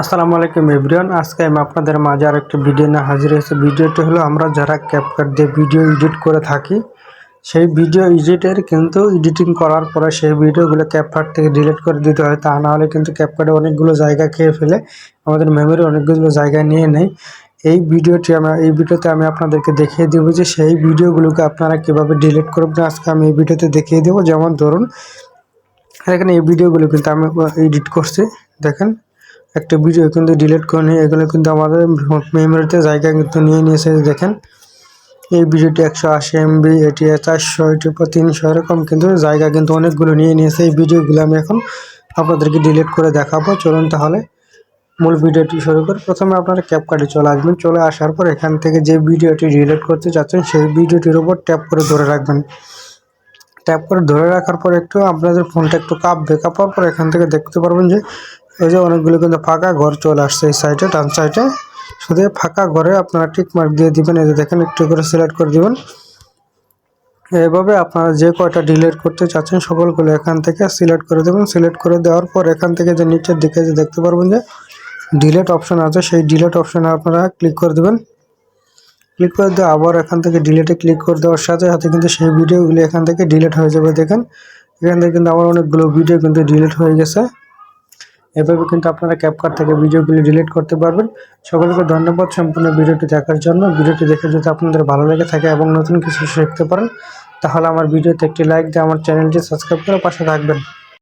আসসালামু আলাইকুম এভরিওয়ান। আজকে আমি আপনাদের মাঝে আর একটা ভিডিও নিয়ে হাজির হয়েছে। ভিডিওটি হলো, আমরা যারা ক্যাপকাট দিয়ে ভিডিও এডিট করে থাকি, সেই ভিডিও এডিটের কিন্তু এডিটিং করার পরে সেই ভিডিওগুলো ক্যাপকাট থেকে ডিলিট করে দিতে হয়। তা না হলে কিন্তু ক্যাপকাটে অনেকগুলো জায়গা খেয়ে ফেলে, আমাদের মেমোরি অনেকগুলো জায়গা নিয়ে নেয় এই ভিডিওটি আমি, এই ভিডিওতে আমি আপনাদেরকে দেখিয়ে দেবো যে সেই ভিডিওগুলোকে আপনারা কীভাবে ডিলিট করবেন। আজকে আমি এই ভিডিওতে দেখিয়ে দেবো। যেমন ধরুন, এখানে এই ভিডিওগুলো কিন্তু আমি এডিট করছি। দেখেন একটা ভিডিও কিন্তু ডিলিট করে নিই এগুলো কিন্তু আমাদের মেমোরিতে জায়গা কিন্তু নিয়ে নিয়েছে, দেখেন। এই ভিডিওটি একশো আশি এমবি এটি চারশো, এটি তিনশো, এরকম কিন্তু জায়গা কিন্তু অনেকগুলো নিয়ে নিয়েছে। এই ভিডিওগুলো আমি এখন আপনাদেরকে ডিলিট করে দেখাবো। চলুন তাহলে মূল ভিডিওটি শুরু করে। প্রথমে আপনারা ক্যাপকাটে চলে আসবেন। চলে আসার পর এখান থেকে যে ভিডিওটি ডিলিট করতে চাচ্ছেন, সেই ভিডিওটির উপর ট্যাপ করে ধরে রাখবেন। ট্যাপ করে ধরে রাখার পর একটু আপনাদের ফোনটা একটু কাপ কাঁপবে কাঁপার পর এখান থেকে দেখতে পারবেন যে এই যে অনেকগুলো কিন্তু ফাঁকা ঘর চলে আসছে এই সাইডে ডান সাইডে শুধু ফাঁকা ঘরে আপনারা টিক মার্ক দিয়ে দিবেন, এই যে দেখেন একটু করে সিলেক্ট করে দিবেন। এভাবে আপনারা যে কয়টা ডিলিট করতে চাচ্ছেন সকলগুলো এখান থেকে সিলেক্ট করে দেবেন। সিলেক্ট করে দেওয়ার পর এখান থেকে যে নিচের দিকে যে দেখতে পারবেন যে ডিলেট অপশন আছে, সেই ডিলেট অপশানে আপনারা ক্লিক করে দেবেন। ক্লিক করে দিয়ে আবার এখান থেকে ডিলেটে ক্লিক করে দেওয়ার সাথে সাথে কিন্তু সেই ভিডিওগুলি এখান থেকে ডিলেট হয়ে যাবে, দেখেন। এখান থেকে কিন্তু আমার অনেকগুলো ভিডিও কিন্তু ডিলেট হয়ে গেছে। এভাবে কিন্তু আপনারা ক্যাপকার থেকে ভিডিওগুলি ডিলিট করতে পারবেন। সকলকে ধন্যবাদ সম্পূর্ণ ভিডিওটি দেখার জন্য। ভিডিওটি দেখে যদি আপনাদের ভালো লেগে থাকে এবং নতুন কিছু শিখতে পারেন, তাহলে আমার ভিডিওতে একটি লাইক দিয়ে আমার চ্যানেলটি সাবস্ক্রাইব করে পাশে থাকবেন।